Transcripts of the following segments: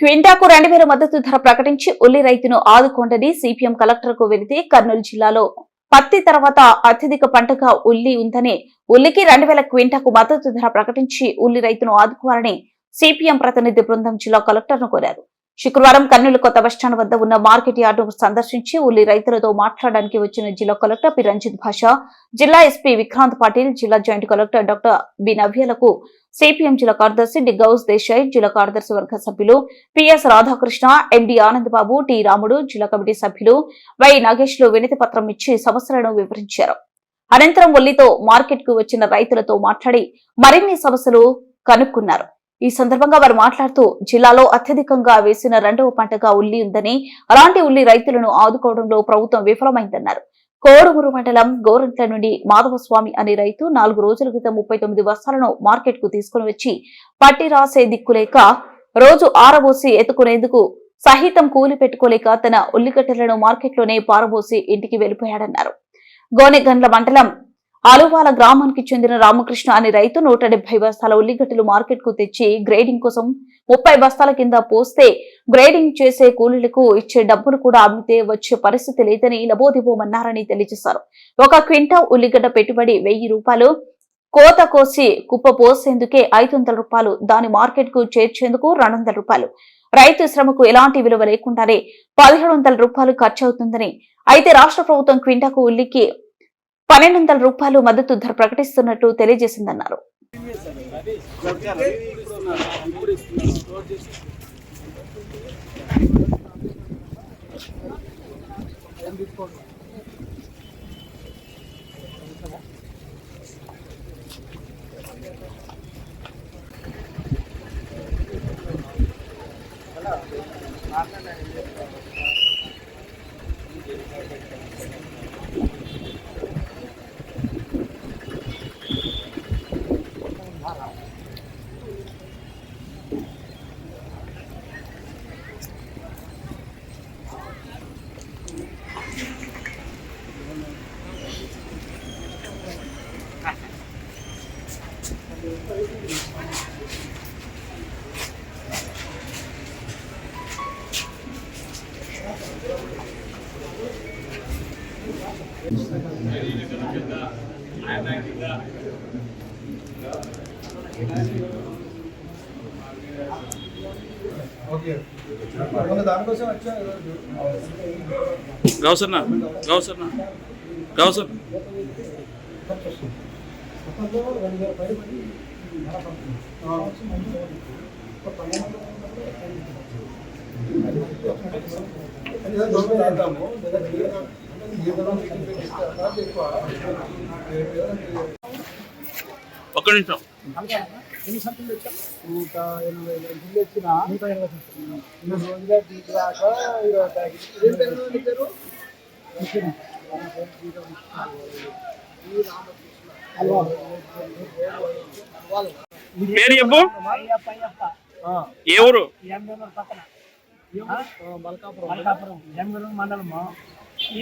క్వింటాకు రెండు వేల మద్దతు ధర ప్రకటించి ఉల్లి రైతును ఆదుకోండని సిపిఎం కలెక్టర్కు వెళితే కర్నూలు జిల్లాలో పత్తి తర్వాత అత్యధిక పంటగా ఉల్లి ఉందని ఉల్లికి రెండు వేల క్వింటాకు మద్దతు ధర ప్రకటించి ఉల్లి రైతును ఆదుకోవాలని సిపిఎం ప్రతినిధి బృందం జిల్లా కలెక్టర్ను కోరారు. శుక్రవారం కర్నూలు కొత్త బస్టాండ్ వద్ద ఉన్న మార్కెట్ యార్డును సందర్శించి ఉల్లి రైతులతో మాట్లాడడానికి వచ్చిన జిల్లా కలెక్టర్ పి. రంజిత్ భాష జిల్లా ఎస్పీ విక్రాంత్ పాటిల్ జిల్లా జాయింట్ కలెక్టర్ డాక్టర్ బి. నవ్యలకు సిపిఎం జిల్లా కార్యదర్శి డి గౌస్ దేశాయ్ జిల్లా కార్యదర్శి వర్గ సభ్యులు PS Radhakrishna MD Anandababu T. Ramudu జిల్లా కమిటీ సభ్యులు వై. నాగేష్లు వినతి పత్రం ఇచ్చి సమస్యలను వివరించారు. అనంతరం ఉల్లితో మార్కెట్కు వచ్చిన రైతులతో మాట్లాడి మరిన్ని సమస్యలు కనుక్కున్నారు. ఈ సందర్భంగా వారు మాట్లాడుతూ జిల్లాలో అత్యధికంగా వేసిన రెండవ పంటగా ఉల్లి ఉందని అలాంటి ఉల్లి రైతులను ఆదుకోవడంలో ప్రభుత్వం విఫలమైందన్నారు. కోడుమూరు మండలం గోరంట్ల నుండి మాధవస్వామి అనే రైతు నాలుగు రోజుల క్రితం ముప్పై తొమ్మిది బస్తాలను మార్కెట్కు తీసుకుని వచ్చి పట్టి రాసే దిక్కులేక రోజు ఆరబోసి ఎత్తుకునేందుకు సహితం కూలి పెట్టుకోలేక తన ఉల్లిగడ్డలను మార్కెట్లోనే పారబోసి ఇంటికి వెళ్ళిపోయాడన్నారు గోనెగండ్ల మండలం అలువాల గ్రామానికి చెందిన రామకృష్ణ అనే రైతు నూట డెబ్బై బస్తాల ఉల్లిగడ్డలు మార్కెట్కు తెచ్చి గ్రేడింగ్ కోసం ముప్పై బస్తాల కింద పోస్తే గ్రేడింగ్ చేసే కూలీలకు ఇచ్చే డబ్బులు కూడా అమ్మితే వచ్చే పరిస్థితి లేదని లబోదిబోమన్నారని తెలియజేశారు. ఒక క్వింటా ఉల్లిగడ్డ పెట్టుబడి వెయ్యి రూపాయలు కోత కోసి కుప్ప పోసేందుకే ఐదు వందల రూపాయలు దాని మార్కెట్కు చేర్చేందుకు రెండు వందల రూపాయలు. రైతు శ్రమకు ఎలాంటి విలువ లేకుండానే పదిహేడు వందల రూపాయలు ఖర్చు అవుతుందని అయితే రాష్ట్ర ప్రభుత్వం క్వింటాకు ఉల్లికి పన్నెండు వందల రూపాయలు మద్దతు ధర ప్రకటిస్తున్నట్లు తెలియజేసిందన్నారు. ఓకే రావు సార్ వచ్చాను ఈరోజు గౌసన్న గౌసన్న గౌసన్న ఒక్క నిమిషం. పేరు చెప్పు. ఏ ఊరు? మల్కాపురం మండలము?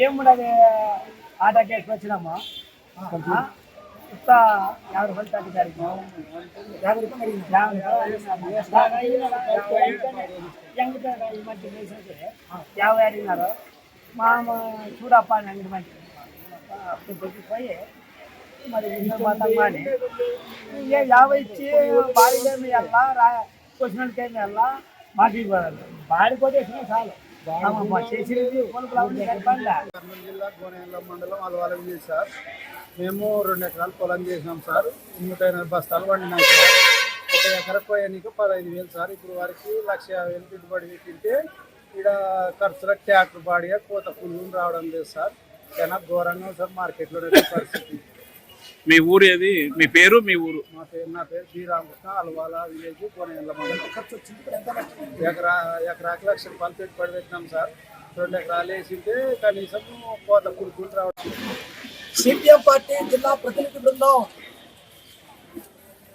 ఏముండదు ఆటోకేసి వచ్చినామా? ఆ? ఉత్త యాభై రూపాయలు తగ్గి తారీఖు యాభై రూపాయలు అడిగిన ఈ మధ్య వేసేసి యాభై అడిగినారు మా అమ్మ చూడప్ప అని అంగడి మంచి దొరికిపోయి మరి మొత్తం మాని ఏ యాభై ఇచ్చి రా వచ్చినకి ఏమి వెళ్ళా? మాకు ఇవ్వాలి బాడీ కొట్టేసిన చాలు. చేసినది. కర్నూలు జిల్లా గోనేళ్ళ మండలం అలవాల విలేజ్ సార్ మేము రెండు ఎకరాలు పొలం చేసినాం సార్. నూట ఎనభై బస్తాలు పండినాం సార్. ఒక ఎకర పోయానికి పదహైదు వేలు సార్. ఇప్పుడు వారికి లక్ష యాభై వేలు పెట్టుబడి పెట్టింటే ఇక్కడ ఖర్చులకు ట్యాక్టర్ బాడీగా కోత పుల్లులు రావడం లేదు సార్. చాలా ఘోరంగా సార్ మార్కెట్లో పరిస్థితి. మీ ఊరు ఏది? మీ పేరు మీ ఊరు? మా పేరు నా పేరు బి రామకృష్ణ అలవాల విలేజ్ కోనేళ్ళ మండలం. ఖర్చు వచ్చింది ఎకరా ఎకరాకి లక్ష రూపాయలు పెట్టుబడి పెట్టినాం సార్. రెండు ఎకరాలు వేసింటే కనీసం కోత కుడుకులు రావడం సిపిఎం పార్టీ జిల్లా ప్రతినిధి బృందం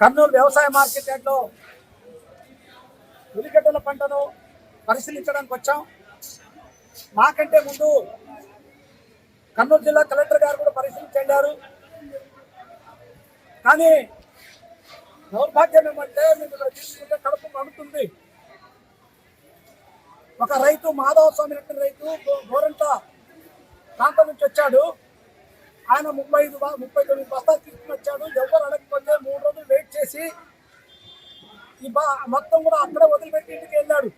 కర్నూలు వ్యవసాయ మార్కెట్ యార్డ్లో ఉల్లిగడ్డల పంటను పరిశీలించడానికి వచ్చాం. మాకంటే ముందు కర్నూలు జిల్లా కలెక్టర్ గారు కూడా పరిశీలించారు కానీ దౌర్భాగ్యం ఏమంటే మేము ఇక్కడ తీసుకుంటే కడుపు మండుతుంది. ఒక రైతు మాధవ స్వామి రైతు గో- గోరంట ప్రాంతం నుంచి వచ్చాడు. ఆయన ముప్పై ఐదు ముప్పై తొమ్మిది బస్తాలు తీసుకుని వచ్చాడు ఎవరు అడగకపోతే మూడు రోజులు వెయిట్ చేసి ఈ బా మొత్తం కూడా అక్కడ వదిలిపెట్టి ఇంటికి వెళ్ళాడు.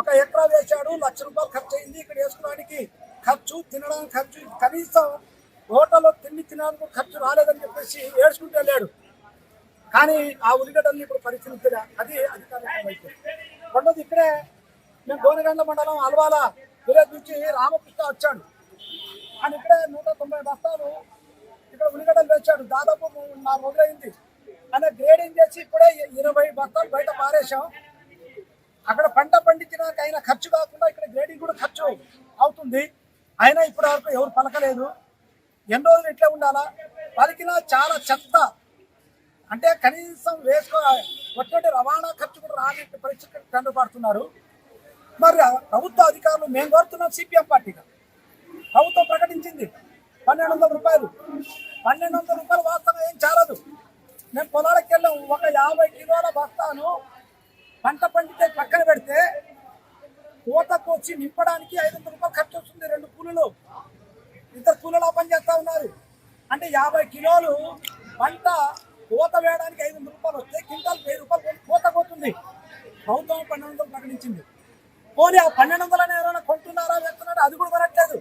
ఒక ఎకరా వేశాడు. లక్ష రూపాయలు ఖర్చు అయింది. ఇక్కడ వేసుకోవడానికి ఖర్చు తినడానికి ఖర్చు. కనీసం హోటల్లో తిండి తినడానికి ఖర్చు రాలేదని చెప్పేసి ఏడ్చుకుంటూ వెళ్ళాడు. కానీ ఆ ఉల్లిగడ్డల్ని ఇప్పుడు పరిశీలించలే. అది అధికారిక రెండోది ఇక్కడే మేము గోనగండ్ల మండలం అల్వాల విలేజ్ నుంచి రామకృష్ణ వచ్చాడు. ఆయన ఇక్కడే నూట తొంభై బస్తాలు ఇక్కడ ఉల్లిగడ్డలు వేశాడు. దాదాపు నాలుగు రోజులైంది ఆయన గ్రేడింగ్ చేసి ఇప్పుడే ఇరవై బస్తాలు బయట పారేశాం. అక్కడ పంట పండించడానికి అయినా ఖర్చు కాకుండా ఇక్కడ గ్రేడింగ్ కూడా ఖర్చు అవుతుంది. అయినా ఇప్పటి వరకు ఎవరు పలకలేదు. ఎన్ని రోజులు ఇట్లా ఉండాలా? పలికినా చాలా చెత్త. అంటే కనీసం వేసుకో వచ్చినట్టు రవాణా ఖర్చు కూడా రాని పరిస్థితి టెండర్ పడుతున్నారు మరి ప్రభుత్వ అధికారులు మేము కోరుతున్నాం సిపిఎం పార్టీగా. ప్రభుత్వం ప్రకటించింది. పన్నెండు వందల రూపాయలు. పన్నెండు వందల రూపాయలు వాస్తవం ఏం చాలదు. మేము పొలాలకు వెళ్ళాము ఒక యాభై కిలోల బస్తాను పంట పండితే పక్కన పెడితే కోతకు వచ్చి నింపడానికి ఐదు వందల రూపాయలు ఖర్చు వస్తుంది రెండు కూలీలు. ఇద్దరు కూలీలు పని చేస్తా ఉన్నారు. అంటే యాభై కిలోలు పంట కోత వేయడానికి ఐదు వందల రూపాయలు వస్తే క్వింటాల్ వెయ్యి రూపాయలు కోత పోతుంది. ప్రభుత్వం పన్నెండు వందలు ప్రకటించింది. పోనీ ఆ పన్నెండు వందలనే ఎవరైనా కొంటున్నారా వేస్తున్నాడు అది కూడా కొనట్లేదు.